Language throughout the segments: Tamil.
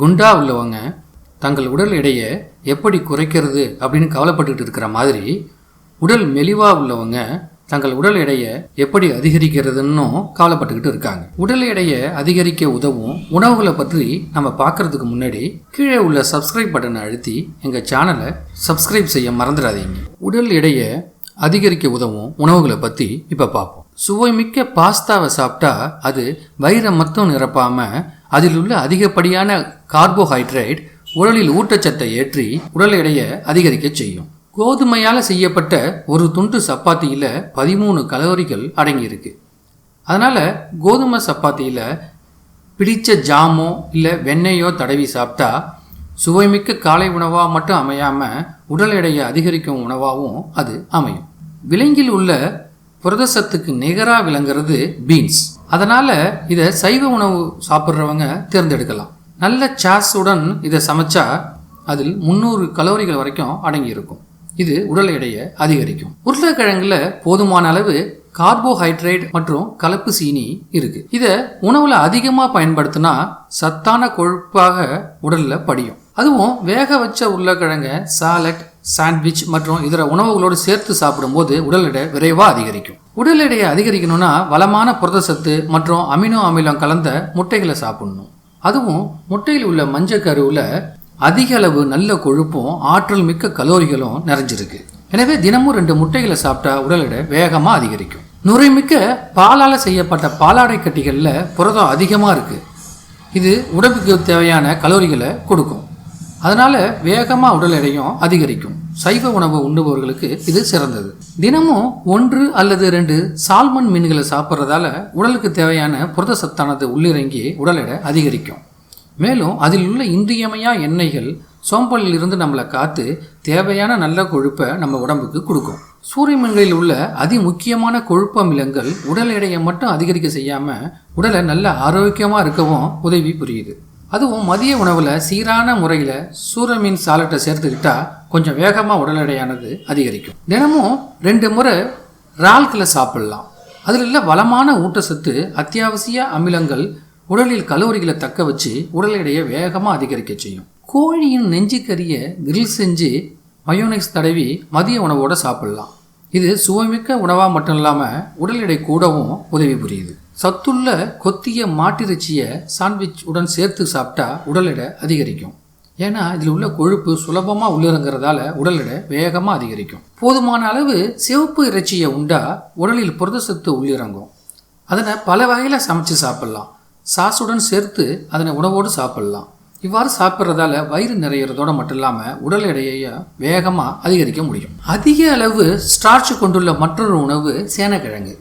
குண்டா உள்ளவங்க தங்கள் உடல் எடையை எப்படி குறைக்கிறது அப்படின்னு கவலைப்பட்டுக்கிட்டு இருக்கிற மாதிரி உடல் மெலிவா உள்ளவங்க தங்கள் உடல் எடையை எப்படி அதிகரிக்கிறதுன்னும் கவலைப்பட்டுக்கிட்டு இருக்காங்க. உடல் எடையை அதிகரிக்க உதவும் உணவுகளை பற்றி நம்ம பார்க்கறதுக்கு முன்னாடி கீழே உள்ள சப்ஸ்கிரைப் பட்டனை அழுத்தி எங்கள் சேனலை சப்ஸ்கிரைப் செய்ய மறந்துடாதீங்க. உடல் எடையை அதிகரிக்க உதவும் உணவுகளை பற்றி இப்போ பார்ப்போம். சுவைமிக்க பாஸ்தாவை சாப்பிட்டா அது வயிறை மட்டும் நிரப்பாமல் அதில் உள்ள அதிகப்படியான கார்போஹைட்ரேட் உடலில் ஊட்டச்சத்தை ஏற்றி உடல் எடையை அதிகரிக்க செய்யும். கோதுமையால் செய்யப்பட்ட ஒரு துண்டு சப்பாத்தியில் பதிமூணு கலோரிகள் அடங்கியிருக்கு. அதனால் கோதுமை சப்பாத்தியில் பிடித்த ஜாமோ இல்லை வெண்ணெயோ தடவி சாப்பிட்டா சுவைமிக்க காலை உணவாக மட்டும் அமையாமல் உடல் எடையை அதிகரிக்கும் உணவாகவும் அது அமையும். விலங்கில் உள்ள புரதசத்துக்கு நிகராக விளங்குறது பீன்ஸ். அதனால் இதை சைவ உணவு சாப்பிட்றவங்க தேர்ந்தெடுக்கலாம். நல்ல சாஸுடன் இதை சமைச்சா அதில் முந்நூறு கலோரிகள் வரைக்கும் அடங்கியிருக்கும். இது உடல் எடையை அதிகரிக்கும். உருளைக்கிழங்குல போதுமான அளவு கார்போஹைட்ரேட் மற்றும் கலப்பு சீனி இருக்கு. இதை உணவுல அதிகமா பயன்படுத்தினா சத்தான கொழுப்பாக உடல்ல படியும். அதுவும் வேக வச்ச உருளைக்கிழங்க சாலட் சாண்ட்விச் மற்றும் இதர உணவுகளோடு சேர்த்து சாப்பிடும்போது உடல் எடை விரைவாக அதிகரிக்கும். உடல் எடையை அதிகரிக்கணும்னா வளமான புரதசத்து மற்றும் அமினோ அமிலம் கலந்த முட்டைகளை சாப்பிடணும். அதுவும் முட்டையில் உள்ள மஞ்சள் கருவில் அதிக அளவு நல்ல கொழுப்பும் ஆற்றல் மிக்க கலோரிகளும் நிறைஞ்சிருக்கு. எனவே தினமும் ரெண்டு முட்டைகளை சாப்பிட்டா உடல் எடை வேகமாக அதிகரிக்கும். நுரைமிக்க பாலால் செய்யப்பட்ட பாலாடை கட்டிகளில் புரதம் அதிகமாக இருக்குது இது உடம்புக்கு தேவையான கலோரிகளை கொடுக்கும். அதனால வேகமாக உடல் எடையும் அதிகரிக்கும். சைவ உணவு உண்ணுபவர்களுக்கு இது சிறந்தது. தினமும் ஒன்று அல்லது ரெண்டு சால்மன் மீன்களை சாப்பிட்றதால உடலுக்கு தேவையான புரத சத்தானது உள்ளிறங்கி உடல் எடை அதிகரிக்கும். மேலும் அதில் உள்ள இன்றியமையா எண்ணெய்கள் சோம்பலில் இருந்து நம்மளை காத்து தேவையான நல்ல கொழுப்பை நம்ம உடம்புக்கு கொடுக்கும். சூரிய மீன்களில் உள்ள அதி முக்கியமான கொழுப்பு அமிலங்கள் உடல் எடையை மட்டும் அதிகரிக்க செய்யாமல் உடலை நல்ல ஆரோக்கியமாக இருக்கவும் உதவி புரியுது. அதுவும் மதிய உணவில் சீரான முறையில் சூரமீன் சாலட்டை சேர்த்துக்கிட்டா கொஞ்சம் வேகமாக உடல் எடையானது அதிகரிக்கும். தினமும் ரெண்டு முறை இறால்களை சாப்பிடலாம். அதில் உள்ள வளமான ஊட்டச்சத்து அத்தியாவசிய அமிலங்கள் உடலில் கலோரிகளை தக்க வச்சு உடல் எடையை வேகமாக அதிகரிக்க செய்யும். கோழியின் நெஞ்சுக்கறியை கிரில் செஞ்சு மயோனைஸ் தடவி மதிய உணவோடு சாப்பிடலாம். இது சுவைமிக்க உணவாக மட்டும் இல்லாமல் உடல் எடை கூடவும் உதவி புரியுது. சத்துள்ள கொத்திய மாட்டிறைச்சியை சாண்ட்விச் உடன் சேர்த்து சாப்பிட்டா உடல் எடை அதிகரிக்கும். ஏன்னா இதில் உள்ள கொழுப்பு சுலபமாக உள்ளிறங்கிறதால உடல் எடை வேகமாக அதிகரிக்கும். போதுமான அளவு சிவப்பு இறைச்சியை உண்டா உடலில் புரத சத்து உள்ளிறங்கும். அதனை பல வகையில் சமைச்சு சாப்பிடலாம். சாஸுடன் சேர்த்து அதனை உணவோடு சாப்பிடலாம். இவ்வாறு சாப்பிட்றதால வயிறு நிறையிறதோட மட்டும் இல்லாமல் உடல் எடையை வேகமாக அதிகரிக்க முடியும். அதிக அளவு ஸ்டார்ச் கொண்டுள்ள மற்றொரு உணவு சேனக்கிழங்கு.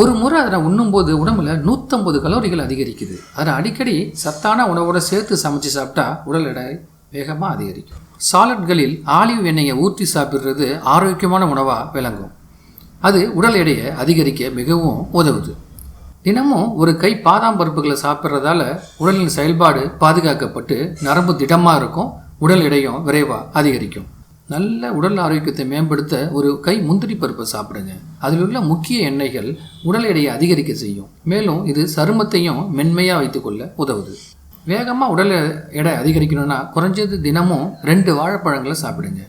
ஒரு முறை அதனை உண்ணும்போது உடம்புல நூற்றம்பது கலோரிகள் அதிகரிக்குது. அதை அடிக்கடி சத்தான உணவோட சேர்த்து சமைச்சு சாப்பிட்டா உடல் எடை வேகமாக அதிகரிக்கும். சாலட்களில் ஆலிவ் எண்ணெயை ஊற்றி சாப்பிட்றது ஆரோக்கியமான உணவாக விளங்கும். அது உடல் எடையை அதிகரிக்க மிகவும் உதவுது. தினமும் ஒரு கை பாதாம் பருப்புகளை சாப்பிட்றதால உடலின் செயல்பாடு பாதுகாக்கப்பட்டு நரம்பு திடமாக இருக்கும் உடல் எடையும் விரைவாக அதிகரிக்கும். நல்ல உடல் ஆரோக்கியத்தை மேம்படுத்த ஒரு கை முந்திரி பருப்பை சாப்பிடுங்க. அதில் உள்ள முக்கிய எண்ணெய்கள் உடல் எடையை அதிகரிக்க செய்யும். மேலும் இது சருமத்தையும் மென்மையாக வைத்துக்கொள்ள உதவுது. வேகமாக உடல் எடை அதிகரிக்கணும்னா குறைஞ்சது தினமும் ரெண்டு வாழைப்பழங்களை சாப்பிடுங்க.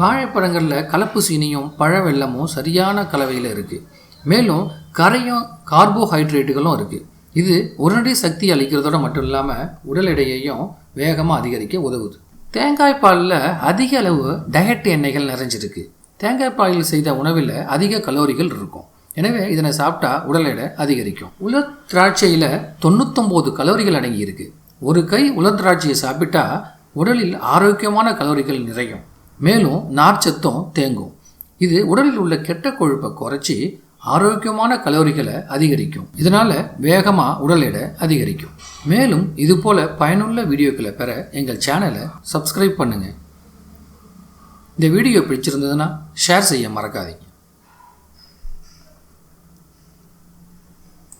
வாழைப்பழங்களில் கலப்பு சீனியும் பழ வெல்லமும் சரியான கலவையில் இருக்குது மேலும் கரையும் கார்போஹைட்ரேட்டுகளும் இருக்குது இது உடனடி சக்தி அளிக்கிறதோட மட்டும் இல்லாமல் உடல் எடையையும் வேகமாக அதிகரிக்க உதவுது. தேங்காய் பாலில் அதிக அளவு டயட் எண்ணெய்கள் நிறைஞ்சிருக்கு. தேங்காய் பாலில் செய்த உணவில் அதிக கலோரிகள் இருக்கும். எனவே இதனை சாப்பிட்டா உடல் எடை அதிகரிக்கும். உலர் திராட்சையில் தொண்ணூத்தொம்பது கலோரிகள் அடங்கி இருக்கு ஒரு கை உலர் திராட்சையை சாப்பிட்டா உடலில் ஆரோக்கியமான கலோரிகள் நிறையும். மேலும் நார்ச்சத்தும் தேங்கும். இது உடலில் உள்ள கெட்ட கொழுப்பை குறைச்சி ஆரோக்கியமான கலோரிகளை அதிகரிக்கும். இதனால வேகமாக உடல் எடை அதிகரிக்கும். மேலும் இதுபோல் பயனுள்ள வீடியோக்களை பெற எங்கள் சேனலை சப்ஸ்கிரைப் பண்ணுங்கள் இந்த வீடியோ பிடிச்சிருந்ததுன்னா ஷேர் செய்ய மறக்காதீங்க.